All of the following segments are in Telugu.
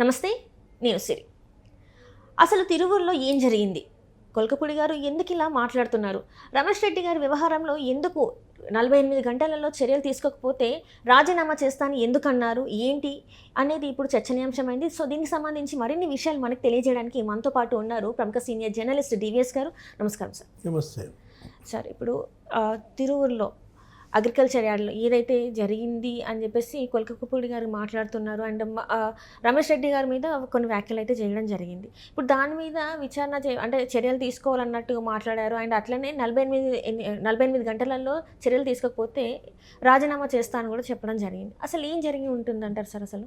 నమస్తే నేను సిరి. అసలు తిరువురులో ఏం జరిగింది? కొల్కపూడి గారు ఎందుకు ఇలా మాట్లాడుతున్నారు? రమేష్ రెడ్డి గారి వ్యవహారంలో ఎందుకు నలభై ఎనిమిది గంటలలో చర్యలు తీసుకోకపోతే రాజీనామా చేస్తాను ఎందుకు అన్నారు ఏంటి? అనేది ఇప్పుడు చర్చనీయాంశమైంది. సో దీనికి సంబంధించి మరిన్ని విషయాలు మనకు తెలియజేయడానికి మనతో పాటు ఉన్నారు ప్రముఖ సీనియర్ జర్నలిస్ట్ డివిఎస్ గారు. నమస్కారం సార్. నమస్తే. సార్ ఇప్పుడు తిరువురులో అగ్రికల్చర్ యార్డ్లో ఏదైతే జరిగింది అని చెప్పేసి కొల్కపూడి గారు మాట్లాడుతున్నారు అండ్ రమేష్ రెడ్డి గారి మీద కొన్ని వ్యాఖ్యలు అయితే చేయడం జరిగింది. ఇప్పుడు దాని మీద విచారణ చే అంటే చర్యలు తీసుకోవాలన్నట్టుగా మాట్లాడారు అండ్ అట్లనే నలభై ఎనిమిది నలభై ఎనిమిది గంటలలో చర్యలు తీసుకోకపోతే రాజీనామా చేస్తాను కూడా చెప్పడం జరిగింది. అసలు ఏం జరిగి ఉంటుందంటారు సార్ అసలు?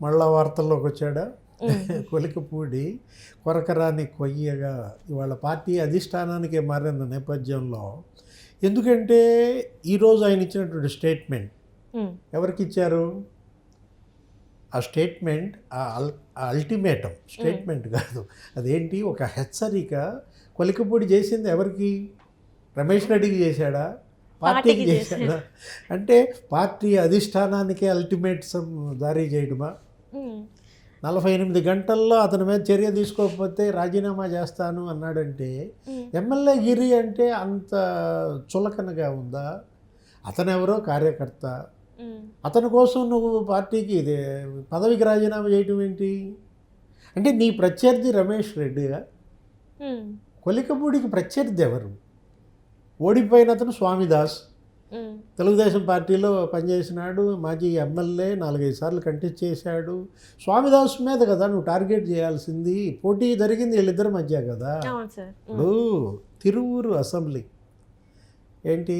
మళ్ళా వార్తల్లోకి వచ్చాడా? కొలికపూడి కొరకరాని కొయ్యగా ఇవాళ పార్టీ అధిష్టానానికి మారిన నేపథ్యంలో ఎందుకంటే ఈరోజు ఆయన ఇచ్చినటువంటి స్టేట్మెంట్ ఎవరికి ఇచ్చారు? ఆ స్టేట్మెంట్ ఆ అల్ ఆ అల్టిమేటం. స్టేట్మెంట్ కాదు. అదేంటి? ఒక హెచ్చరిక. కొలికపూడి చేసింది ఎవరికి? రమేష్ రెడ్డికి చేశాడా? పార్టీకి చేశాడా? అంటే పార్టీ అధిష్టానానికే అల్టిమేట్సం జారీ చేయడమా? నలభై ఎనిమిది గంటల్లో అతని మీద చర్య తీసుకోకపోతే రాజీనామా చేస్తాను అన్నాడంటే ఎమ్మెల్యే గిరి అంటే అంత చులకనగా ఉందా? అతనెవరో కార్యకర్త. అతని కోసం నువ్వు పార్టీకి ఇదే పదవికి రాజీనామా చేయటం ఏంటి? అంటే నీ ప్రత్యర్థి రమేష్ రెడ్డిగా కొలికపూడికి ప్రత్యర్థి ఎవరు? ఓడిపోయిన అతను స్వామిదాస్. తెలుగుదేశం పార్టీలో పనిచేసినాడు మాజీ ఎమ్మెల్యే నాలుగైదు సార్లు కంటెస్ట్ చేశాడు. స్వామిదాస్ మీద కదా నువ్వు టార్గెట్ చేయాల్సింది. పోటీ జరిగింది వీళ్ళిద్దరి మధ్య కదా. ఇప్పుడు తిరువూరు అసెంబ్లీ ఏంటి?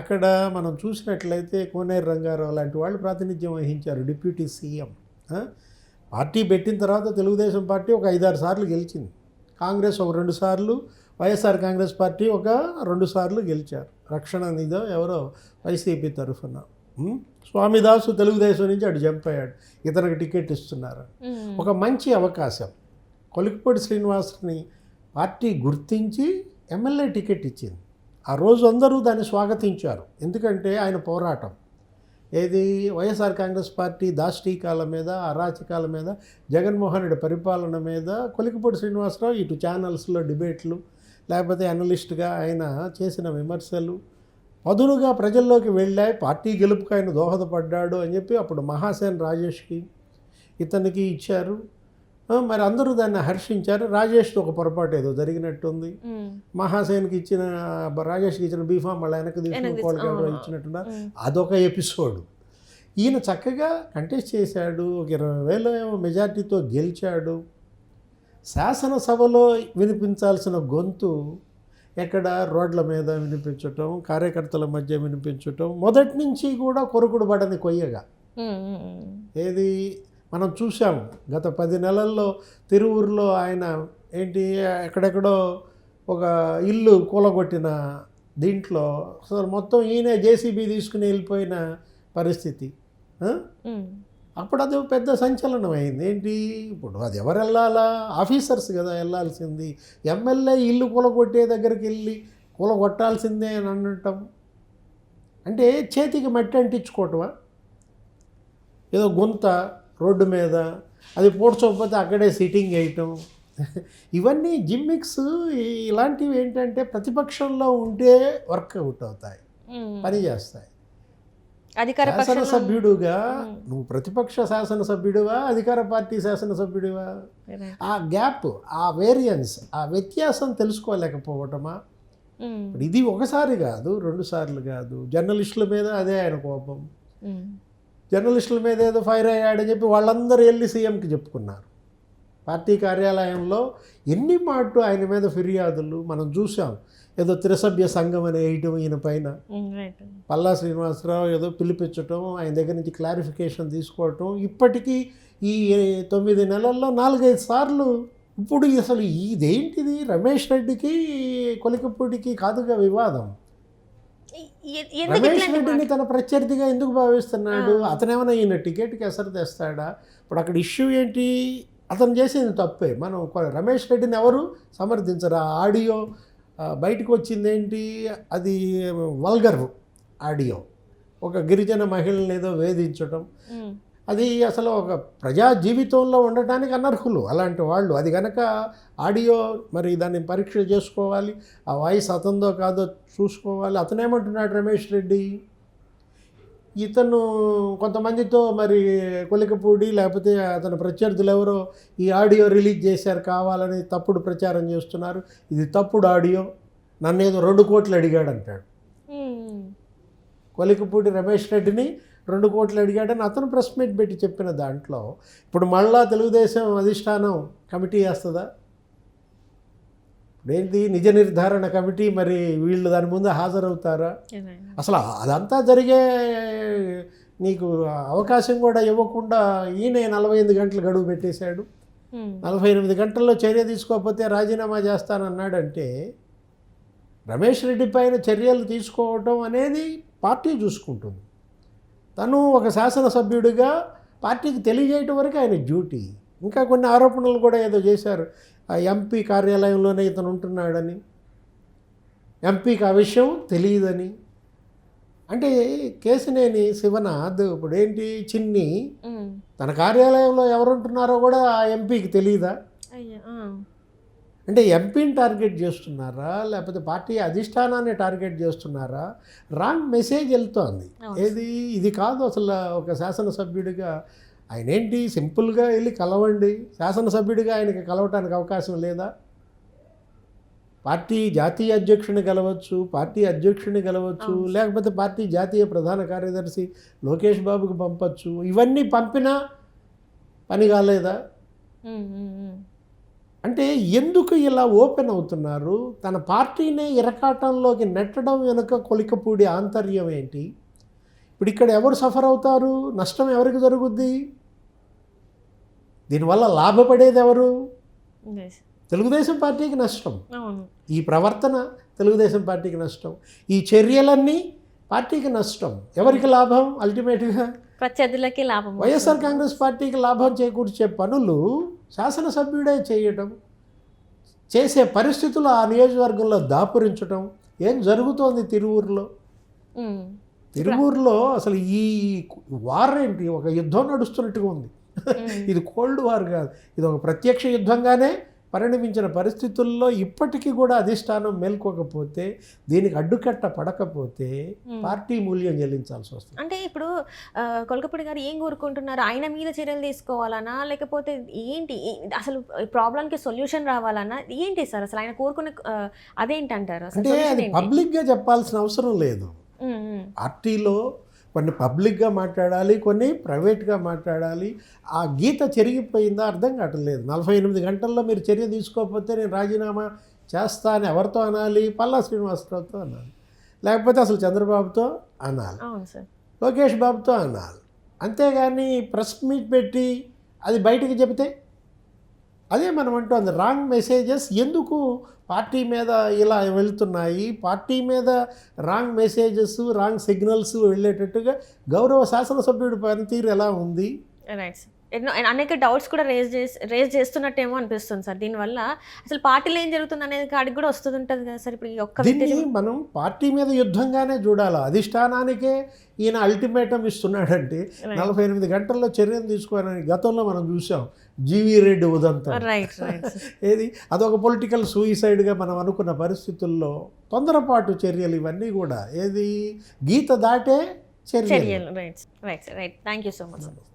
అక్కడ మనం చూసినట్లయితే కోనేరు రంగారావు లాంటి వాళ్ళు ప్రాతినిధ్యం వహించారు డిప్యూటీ సీఎం? పార్టీ పెట్టిన తర్వాత తెలుగుదేశం పార్టీ ఒక ఐదారు సార్లు గెలిచింది. కాంగ్రెస్ ఒక రెండు సార్లు వైఎస్ఆర్ కాంగ్రెస్ పార్టీ ఒక రెండు సార్లు గెలిచారు. రక్షణ నిధో ఎవరో వైసీపీ తరఫున? స్వామిదాసు తెలుగుదేశం నుంచి అటు అయ్యాడు. ఇతనికి టికెట్ ఇస్తున్నారు. ఒక మంచి అవకాశం. కొలికిపూడి శ్రీనివాస్ని పార్టీ గుర్తించి ఎమ్మెల్యే టికెట్ ఇచ్చింది. ఆ రోజు అందరూ దాన్ని స్వాగతించారు. ఎందుకంటే ఆయన పోరాటం. ఏది? వైఎస్ఆర్ కాంగ్రెస్ పార్టీ దాష్టీకాల మీద అరాచకాల మీద జగన్మోహన్ రెడ్డి పరిపాలన మీద కొలికిపూడి శ్రీనివాసరావు ఇటు ఛానల్స్లో డిబేట్లు లేకపోతే అనలిస్ట్గా ఆయన చేసిన విమర్శలు పదునుగా ప్రజల్లోకి వెళ్ళాయి. పార్టీ గెలుపుకు ఆయన దోహదపడ్డాడు అని చెప్పి అప్పుడు మహాసేన్ రాజేష్కి ఇతనికి ఇచ్చారు. మరి అందరూ దాన్ని హర్షించారు. రాజేష్కి ఒక పొరపాటు ఏదో జరిగినట్టుంది. మహాసేన్కి ఇచ్చిన రాజేష్కి ఇచ్చిన బీఫామ్ మళ్ళీ వెనక్కి తీసుకుని. ఇచ్చినట్టున్నారు ఉమ్, అదొక ఎపిసోడ్. ఈయన చక్కగా కంటెస్ట్ చేశాడు. ఒక ఇరవై వేల ఏమో మెజార్టీతో గెలిచాడు. శాసనసభలో వినిపించాల్సిన గొంతు ఎక్కడ రోడ్ల మీద వినిపించటం కార్యకర్తల మధ్య వినిపించటం మొదటి నుంచి కూడా కొరుకుడు పడని కొయ్యగా. ఏది మనం చూసాం గత పది నెలల్లో తిరువురులో ఆయన ఏంటి ఎక్కడెక్కడో ఒక ఇల్లు కూలగొట్టిన దీంట్లో అసలు మొత్తం ఈయనే జేసీబీ తీసుకుని వెళ్ళిపోయిన పరిస్థితి. అప్పుడు అది పెద్ద సంచలనం అయింది. ఏంటి? ఇప్పుడు అది ఎవరు వెళ్ళాలా? ఆఫీసర్స్ కదా వెళ్ళాల్సింది. ఎమ్మెల్యే ఇల్లు కూలగొట్టే దగ్గరికి వెళ్ళి కూలగొట్టాల్సిందే అని అనటం. అంటే చేతికి మట్టి అంటించుకోవటమా? ఏదో గుంత రోడ్డు మీద అది పూడ్చకపోతే అక్కడే సిట్టింగ్ వేయటం. ఇవన్నీ జిమ్మిక్స్ ఇలాంటివి ఏంటంటే ప్రతిపక్షంలో ఉంటే వర్కౌట్ అవుతాయి. పని చేస్తాయి అధికార శాసనసభ్యుడుగా. నువ్వు ప్రతిపక్ష శాసనసభ్యుడివా అధికార పార్టీ శాసనసభ్యుడివా ఆ గ్యాప్ ఆ వేరియన్స్ ఆ వ్యత్యాసం తెలుసుకోలేకపోవటమా? ఇది ఒకసారి కాదు రెండు సార్లు కాదు. జర్నలిస్టుల మీద అదే ఆయన కోపం. జర్నలిస్టుల మీద ఏదో ఫైర్ అయ్యాడని చెప్పి వాళ్ళందరూ వెళ్ళి సీఎంకి చెప్పుకున్నారు. పార్టీ కార్యాలయంలో ఎన్ని మాటు ఆయన మీద ఫిర్యాదులు మనం చూసాం. ఏదో త్రిసభ్య సంఘం అని వేయటం ఈయన పైన. పల్లా శ్రీనివాసరావు ఏదో పిలిపించటం ఆయన దగ్గర నుంచి క్లారిఫికేషన్ తీసుకోవటం. ఇప్పటికీ ఈ తొమ్మిది నెలల్లో నాలుగైదు సార్లు ఇప్పుడు అసలు ఇదేంటిది? రమేష్ రెడ్డికి కొలికపూడికి కాదుగా వివాదం. రమేష్ రెడ్డిని తన ప్రత్యర్థిగా ఎందుకు భావిస్తున్నాడు? అతనేమైనా ఈయన టికెట్కి ఎసరు తెస్తాడా? ఇప్పుడు అక్కడ ఇష్యూ ఏంటి? అతను చేసేది తప్పే. మనం రమేష్ రెడ్డిని ఎవరు సమర్థించరు. ఆ ఆడియో బయటకు వచ్చింది ఏంటి? అది వల్గర్ ఆడియో. ఒక గిరిజన మహిళని ఏదో వేధించడం అది అసలు ఒక ప్రజా జీవితంలో ఉండటానికి అనర్హులు అలాంటి వాళ్ళు. అది కనుక ఆడియో మరి దాన్ని పరీక్ష చేసుకోవాలి. ఆ వాయిస్ అతనిదో కాదో చూసుకోవాలి. అతనేమంటున్నాడు రమేష్ రెడ్డి? ఇతను కొంతమందితో మరి కొలికపూడి లేకపోతే అతని ప్రత్యర్థులు ఎవరో ఈ ఆడియో రిలీజ్ చేశారు కావాలని తప్పుడు ప్రచారం చేస్తున్నారు. ఇది తప్పుడు ఆడియో. నన్ను ఏదో రెండు కోట్లు అడిగాడు అంటాడు. కొలికపూడి రమేష్ రెడ్డిని రెండు కోట్లు అడిగాడని అతను ప్రెస్ మీట్ పెట్టి చెప్పిన దాంట్లో ఇప్పుడు మళ్ళా తెలుగుదేశం అధిష్టానం కమిటీ వేస్తుందా? ఏంటి నిజ నిర్ధారణ కమిటీ మరి వీళ్ళు దాని ముందు హాజరవుతారా? అసలు అదంతా జరిగే నీకు అవకాశం కూడా ఇవ్వకుండా ఈయన నలభై ఎనిమిది గంటలు గడువు పెట్టేశాడు. నలభై ఎనిమిది గంటల్లో చర్య తీసుకోకపోతే రాజీనామా చేస్తానన్నాడంటే రమేష్ రెడ్డి పైన చర్యలు తీసుకోవటం అనేది పార్టీ చూసుకుంటుంది. తను ఒక శాసనసభ్యుడిగా పార్టీకి తెలియజేయటం వరకు ఆయన డ్యూటీ. ఇంకా కొన్ని ఆరోపణలు కూడా ఏదో చేశారు. ఆ ఎంపీ కార్యాలయంలోనే ఇతను ఉంటున్నాడని. ఎంపీకి ఆ విషయం తెలియదని. అంటే కేసినేని శివనాథ్ ఇప్పుడు ఏంటి చిన్ని. తన కార్యాలయంలో ఎవరుంటున్నారో కూడా ఆ ఎంపీకి తెలియదా. అంటే ఎంపీని టార్గెట్ చేస్తున్నారా? లేకపోతే పార్టీ అధిష్టానాన్ని టార్గెట్ చేస్తున్నారా? రాంగ్ మెసేజ్ వెళ్తోంది. ఏది? ఇది కాదు అసలు ఒక శాసనసభ్యుడిగా ఆయన ఏంటి సింపుల్గా వెళ్ళి కలవండి. శాసనసభ్యుడిగా ఆయనకి కలవటానికి అవకాశం లేదా? పార్టీ జాతీయ అధ్యక్షుని కలవచ్చు పార్టీ అధ్యక్షుని కలవచ్చు. లేకపోతే పార్టీ జాతీయ ప్రధాన కార్యదర్శి లోకేష్ బాబుకి పంపచ్చు. ఇవన్నీ పంపినా పని కాలేదా. అంటే ఎందుకు ఇలా ఓపెన్ అవుతున్నారు? తన పార్టీనే ఇరకాటంలోకి నెట్టడం వెనుక కొలికపూడి ఆంతర్యం ఏంటి? ఇప్పుడు ఇక్కడ ఎవరు సఫర్ అవుతారు? నష్టం ఎవరికి జరుగుద్ది? దీనివల్ల లాభపడేది ఎవరు. తెలుగుదేశం. పార్టీకి నష్టం. ఈ ప్రవర్తన తెలుగుదేశం పార్టీకి నష్టం. ఈ చర్యలన్నీ పార్టీకి నష్టం. ఎవరికి లాభం? అల్టిమేట్గా ప్రత్యర్థులకి లాభం. వైఎస్ఆర్ కాంగ్రెస్ పార్టీకి లాభం చేకూర్చే పనులు శాసనసభ్యుడే చేయటం చేసే పరిస్థితులు ఆ నియోజకవర్గంలో దాపురించటం ఏం జరుగుతోంది తిరువూరులో. తిరువూరులో అసలు ఈ వార్ ఏంటి? ఒక యుద్ధం నడుస్తున్నట్టుగా ఉంది. ఇది కోల్డ్ వార్ కాదు. ఇది ఒక ప్రత్యక్ష యుద్ధంగానే పరిణమించిన పరిస్థితుల్లో ఇప్పటికీ కూడా అధిష్టానం మేల్కోకపోతే దీనికి అడ్డుకట్ట పడకపోతే. పార్టీ మూల్యం చెల్లించాల్సి వస్తుంది. అంటే ఇప్పుడు కొలకపూడి గారు ఏం కోరుకుంటున్నారు? ఆయన మీద చర్యలు తీసుకోవాలనా? లేకపోతే ఏంటి? అసలు ప్రాబ్లంకి సొల్యూషన్ రావాలనా? ఏంటి సార్? అసలు ఆయన కోరుకునే ఆ, అదేంటంటారు? అసలు అంటే అది? పబ్లిక్గా చెప్పాల్సిన అవసరం లేదు. పార్టీలో కొన్ని పబ్లిక్గా మాట్లాడాలి కొన్ని ప్రైవేట్గా మాట్లాడాలి. ఆ గీత చెరిగిపోయిందా అర్థం కావట్లేదు నలభై ఎనిమిది గంటల్లో మీరు చర్య తీసుకోకపోతే నేను రాజీనామా చేస్తా అని ఎవరితో అనాలి? పల్లా శ్రీనివాసరావుతో అనాలి. లేకపోతే అసలు చంద్రబాబుతో అనాలి. లోకేష్ బాబుతో అనాలి. అంతేగాని ప్రెస్ మీట్ పెట్టి అది బయటికి చెబితే అదే మనం అంటోంది రాంగ్ మెసేజెస్ ఎందుకు? పార్టీ మీద ఇలా వెళ్తున్నాయి. పార్టీ మీద రాంగ్ మెసేజెస్ రాంగ్ సిగ్నల్స్ వెళ్ళేటట్టుగా గౌరవ శాసనసభ్యుడి పనితీరు ఎలా ఉంది? రైట్ సార్ ఎన్నో అనేక డౌట్స్ కూడా రేజ్ చేసి రేజ్ చేస్తున్నట్టేమో అనిపిస్తుంది సార్. దీనివల్ల అసలు పార్టీలో ఏం జరుగుతుంది అనేది కాడికి కూడా వస్తుంది ఉంటుంది కదా సార్. ఇప్పుడు ఈ ఒక్క మనం పార్టీ మీద యుద్ధంగానే చూడాలి? అధిష్టానానికే ఈయన అల్టిమేటం ఇస్తున్నాడంటే నలభై ఎనిమిది గంటల్లో చర్యలు తీసుకోవాలని గతంలో మనం చూసాం. జీవీ రెడ్డి ఉదంతం. ఏది? అదొక పొలిటికల్ సూయిసైడ్గా మనం అనుకున్న పరిస్థితుల్లో తొందరపాటు చర్యలు ఇవన్నీ కూడా ఏది? గీత దాటే చర్యలు. చర్యలు. Right right thank you so much sir